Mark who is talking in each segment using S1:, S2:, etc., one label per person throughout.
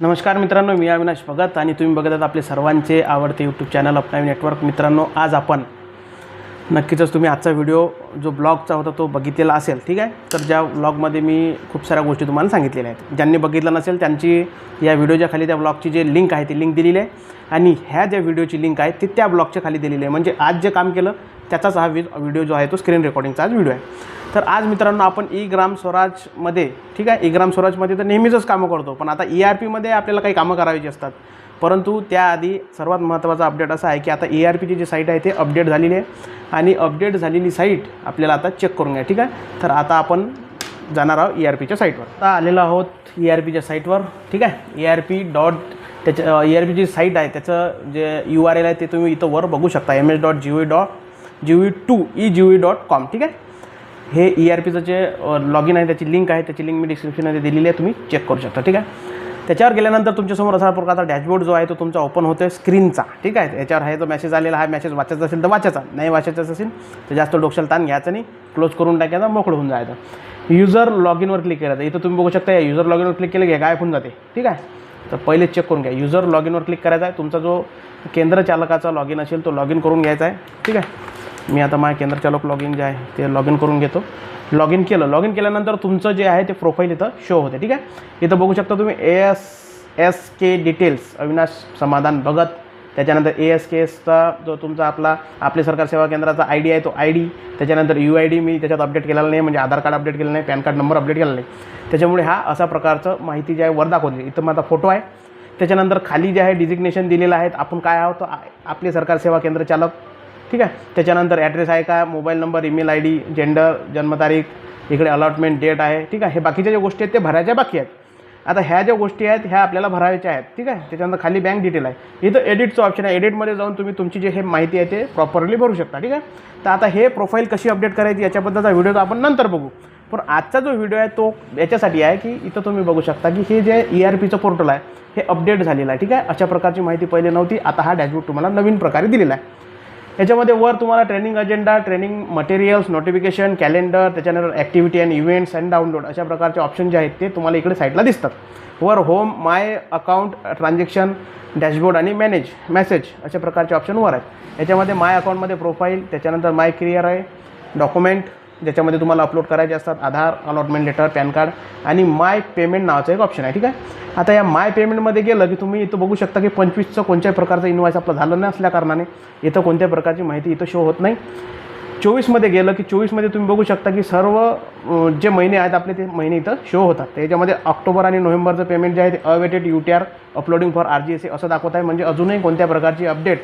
S1: नमस्कार मित्रांनो मी अविनाश भगत आणि तुम्ही बघत आहात आपले सर्वांचे आवडते यूट्यूब चॅनल अपनावी नेटवर्क मित्रांनो आज आपण नक्कीच तुम्ही आजचा व्हिडिओ जो ब्लॉगचा होता तो बघितलेला असेल ठीक आहे? तर ज्या ब्लॉगमध्ये मी खूप साऱ्या गोष्टी तुम्हाला सांगितलेल्या आहेत. ज्यांनी बघितलं नसेल त्यांची या व्हिडिओच्या खाली त्या ब्लॉगची जे लिंक आहे ती लिंक दिलेली आहे. आणि ह्या ज्या व्हिडिओची लिंक आहे ती त्या ब्लॉगच्या खाली दिलेली आहे. म्हणजे आज जे काम केलं त्याचाच हा व्हिडिओ जो आहे तो स्क्रीन रेकॉर्डिंगचा आज व्हिडिओ आहे. तर आज मित्रांनो आपण ई ग्राम स्वराजमध्ये ठीक आहे? ई ग्राम स्वराजमध्ये तर नेहमीचंच कामं करतो पण आता ई आर पीमध्ये आपल्याला काही कामं करायची असतात. परंतु त्याआधी सर्वात महत्त्वाचा अपडेट असा आहे की आता A R Peechi G site आहे ते अपडेट झालेली आहे. आणि अपडेट झालेली साईट आपल्याला आता चेक करून घ्या ठीक आहे? तर आता आपण जाणार आहोत ई आर पीच्या साईटवर आता आलेलो आहोत ई आर पीच्या साईटवर ठीक आहे? ए आर पी डॉट त्याच्या E R P G site आहे त्याचं जे यू आर एल आहे ते तुम्ही इथं वर बघू शकता. M S dot G V dot G E two E G E dot com ठीक आहे? हे ई आर पीचं जे लॉग इन आहे त्याची लिंक आहे त्याची लिंक मी डिस्क्रिप्शनमध्ये दिलेली आहे तुम्ही चेक करू शकता ठीक आहे? त्याच्यावर गेल्यानंतर तुमच्यासमोर असा प्रकारचा डॅशबोर्ड जो आहे तो तुमचा ओपन होतो आहे स्क्रीनचा ठीक आहे? याच्यावर आहे तो मेसेज आलेला. हा मेसेज वाचायचा असेल तर वाचायचा. नाही वाचायचा असेल तर जास्त डोक्याला ताण घ्यायचा नाही. क्लोज करून टाकायचा मोकळं होऊन जायचं. युजर लॉग इनवर क्लिक करायचं. इथं तुम्ही बघू शकता या युजर लॉग इनवर क्लिक केलं घ्या गायब होऊन जाते. ठीक आहे? तर पहिले चेक करून घ्या. युजर लॉग इनवर क्लिक करायचा आहे. तुमचा जो केंद्र चालकाचा लॉग इन असेल तो लॉग इन करून घ्यायचा आहे. ठीक आहे? मी आता माझ्या केंद्रचालक लॉग इन जे आहे ते लॉग इन करून घेतो. लॉग इन केलं. लॉग इन केल्यानंतर तुमचं जे आहे ते प्रोफाईल इथं शो होते ठीक आहे? इथं बघू शकता तुम्ही A S S K details Avinash Samadhan Bhagat. त्याच्यानंतर ए एस के एसचा जो तुमचा आपला आपले सरकार सेवा केंद्राचा आय डी आहे तो आय डी त्याच्यानंतर यू आय डी मी त्याच्यात अपडेट केलेला नाही म्हणजे आधार कार्ड अपडेट केलं नाही पॅन कार्ड नंबर अपडेट केला नाही. त्याच्यामुळे हा असा प्रकारचं माहिती जी आहे वर दाखवली इथं माझा फोटो आहे. त्याच्यानंतर खाली जे आहे डिजिग्नेशन दिलेलं आहे. आपण काय आहोत? आपले सरकार सेवा केंद्र चालक. ठीक आहे? त्याच्यानंतर ॲड्रेस आहे का? Mobile number email I D gender जन्मतारीख इकडे अलॉटमेंट डेट आहे. ठीक आहे? हे बाकीच्या ज्या गोष्टी आहेत ते भरायच्या बाकी आहेत. आता ह्या ज्या गोष्टी आहेत ह्या आपल्याला भरायच्या आहेत. ठीक आहे? त्याच्यानंतर खाली बँक डिटेल आहे. इथं एडिटचं ऑप्शन आहे. एडिटमध्ये जाऊन तुम्ही तुमची जे हे माहिती आहे ते प्रॉपरली भरू शकता. ठीक आहे? तर आता हे प्रोफाईल कशी अपडेट करायची याच्याबद्दलचा व्हिडिओ तर आपण नंतर बघू. पण आजचा जो व्हिडिओ आहे तो याच्यासाठी आहे की इथं तुम्ही बघू शकता की हे जे ई आर पीचं पोर्टल आहे हे अपडेट झालेलं आहे. ठीक आहे? अशा प्रकारची माहिती पहिले नव्हती. आता हा डॅशबोर्ड तुम्हाला नवीन प्रकारे दिलेला आहे. याच्यामध्ये वर तुम्हाला training agenda training materials notification calendar त्याच्यानंतर activity and events and download अशा प्रकारचे ऑप्शन जे आहेत ते तुम्हाला इकडे साईडला दिसतात. वर home my account transaction dashboard आणि मॅनेज मेसेज अशा प्रकारचे ऑप्शन वर आहेत. याच्यामध्ये माय अकाउंटमध्ये प्रोफाईल त्याच्यानंतर माय क्रिअर आहे डॉक्युमेंट ज्याच्यामध्ये तुम्हाला अपलोड करायचे असतात Aadhaar allotment letter PAN card आणि माय पेमेंट नावाचं एक ऑप्शन आहे ठीक आहे? आता या माय पेमेंटमध्ये गेलं की तुम्ही इथं बघू शकता की पंचवीसचं कोणत्याही प्रकारचं इन्व्हॉइस आपलं झालं नसल्या कारणाने. इथं कोणत्या प्रकारची माहिती इथं शो होत नाही. चोवीसमध्ये गेलं की चोवीसमध्ये तुम्ही बघू शकता की सर्व जे महिने आहेत आपले ते महिने इथं शो होतात. त्याच्यामध्ये ऑक्टोबर आणि नोव्हेंबरचं पेमेंट जे आहे ते awaited U T R uploading for R G S A असं दाखवत आहे. म्हणजे अजूनही कोणत्या प्रकारची अपडेट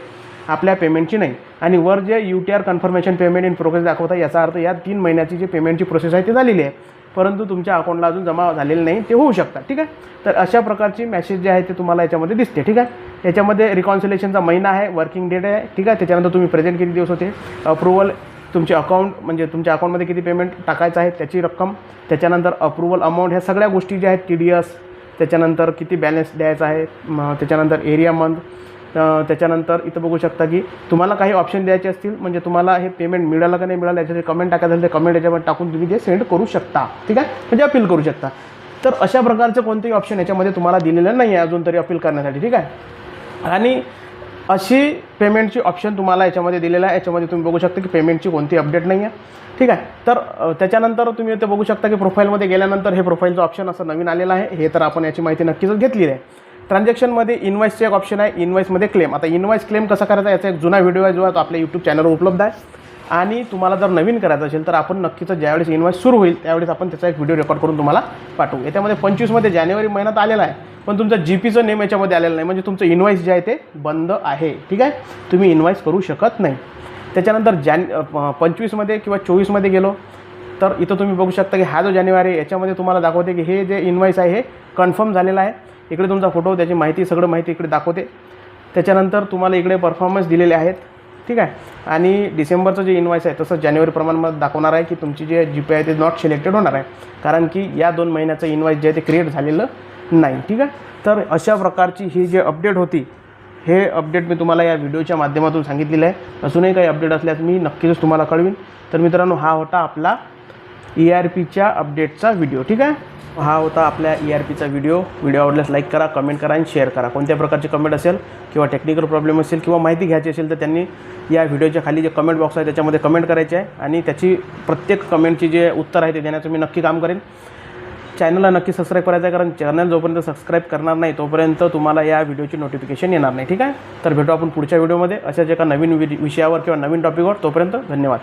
S1: आपल्या पेमेंटची नाही. आणि वर जे U T R confirmation payment in progress दाखवता याचा अर्थ या तीन महिन्याची जी पेमेंटची प्रोसेस आहे ती झालेली आहे. परंतु तुमच्या अकाउंटला अजून जमा झालेलं नाही ते होऊ शकतात ठीक आहे? तर अशा प्रकारची मेसेज जे आहे ते तुम्हाला याच्यामध्ये दिसते. ठीक आहे? याच्यामध्ये रिकॉन्सिलेशनचा महिना आहे वर्किंग डेट आहे. ठीक आहे? त्याच्यानंतर तुम्ही प्रेझेंट किती दिवस होते? अप्रुव्हल तुमचे अकाउंट म्हणजे तुमच्या अकाउंटमध्ये किती पेमेंट टाकायचं आहे त्याची रक्कम. त्याच्यानंतर अप्रुव्हल अमाऊंट ह्या सगळ्या गोष्टी ज्या आहेत टी डी एस त्याच्यानंतर किती बॅलन्स द्यायचा आहे त्याच्यानंतर एरिया मंथ त्याच्यानंतर इथं बघू शकता की तुम्हाला काही ऑप्शन द्यायचे असतील म्हणजे तुम्हाला हे पेमेंट मिळालं का नाही मिळालं याच्यासाठी कमेंट टाकायचं असेल ते कमेंट याच्यामध्ये टाकून तुम्ही ते सेंड करू शकता. ठीक आहे? म्हणजे अपील करू शकता. तर अशा प्रकारचं कोणतेही ऑप्शन याच्यामध्ये तुम्हाला दिलेलं नाही आहे अजून तरी अपील करण्यासाठी. ठीक आहे? आणि अशी पेमेंटची ऑप्शन तुम्हाला याच्यामध्ये दिलेलं आहे. याच्यामध्ये तुम्ही बघू शकता की पेमेंटची कोणती अपडेट नाही आहे ठीक आहे? तर त्याच्यानंतर तुम्ही इथे बघू शकता की प्रोफाईलमध्ये गेल्यानंतर हे प्रोफाईलचं ऑप्शन असं नवीन आलेलं आहे. हे तर आपण याची माहिती नक्कीच घेतलेली आहे. ट्रान्झॅक्शनमध्ये इन्व्हॉइसचे एक ऑप्शन आहे इनवाईसमध्ये क्लेम आता इनवाईस क्लेम कसा करायचा याचा एक जुना व्हिडिओ आहे जो आहे तो आपल्या यूट्यूब चॅनलवर उपलब्ध आहे. आणि तुम्हाला जर नवीन करायचं असेल तर आपण नक्कीच ज्यावेळेस इन्व्हॉइस सुरू होईल त्यावेळेस आपण त्याचा एक व्हिडिओ रेकॉर्ड करून तुम्हाला पाठवू. याच्यामध्ये पंचवीसमध्ये जानेवारी महिन्यात आलेला आहे पण तुमचं जी पीचं नेम याच्यामध्ये आलेलं नाही. म्हणजे तुमचं इन्व्हॉइस जे आहे ते बंद आहे ठीक आहे? तुम्ही इन्व्हॉइस करू शकत नाही. त्याच्यानंतर जॅन पंचवीसमध्ये किंवा चोवीसमध्ये गेलो तर इथं तुम्ही बघू शकता की हा जो जानेवारी आहे याच्यामध्ये तुम्हाला दाखवते की हे जे इन्व्हॉइस आहे हे कन्फर्म झालेलं आहे. इकडे तुमचा फोटो त्याची माहिती सगळं माहिती इकडे दाखवते. त्याच्यानंतर तुम्हाला इकडे परफॉर्मन्स दिलेले आहेत. ठीक आहे? आणि डिसेंबरचं जे इन्व्हॉइस आहे तसं जानेवारी प्रमाणमध्ये दाखवणार आहे की तुमची जे जी पे आहे ते नॉट सिलेक्टेड होणार आहे. कारण की या दोन महिन्याचं इन्व्हॉइस जे आहे ते क्रिएट झालेलं नाही. ठीक आहे? तर अशा प्रकारची ही जी अपडेट होती हे अपडेट मी तुम्हाला या व्हिडिओच्या माध्यमातून सांगितलेलं आहे. अजूनही काही अपडेट असल्यास मी नक्कीच तुम्हाला कळवीन. तर मित्रांनो हा होता आपला ई आर पीच्या अपडेटचा व्हिडिओ ठीक आहे? हा होता आपल्या ई आर पीचा व्हिडिओ व्हिडिओ आवडल्यास लाईक करा कमेंट करा आणि शेअर करा. कोणत्या प्रकारचे कमेंट असेल किंवा टेक्निकल प्रॉब्लेम असेल किंवा माहिती घ्यायची असेल तर त्यांनी या व्हिडिओच्या खाली जे कमेंट बॉक्स आहे त्याच्यामध्ये कमेंट करायचे आहे आणि त्याची प्रत्येक कमेंटची जे उत्तर आहे ते देण्याचं मी नक्की काम करेन. चॅनलला नक्की सबस्क्राईब करायचं आहे कारण चॅनल जोपर्यंत सबस्क्राईब करणार नाही तोपर्यंत तुम्हाला या व्हिडिओची नोटिफिकेशन येणार नाही ठीक आहे? तर भेटू आपण पुढच्या व्हिडिओमध्ये अशाच एका नवीन वि विषयावर किंवा नवीन टॉपिकवर तोपर्यंत धन्यवाद.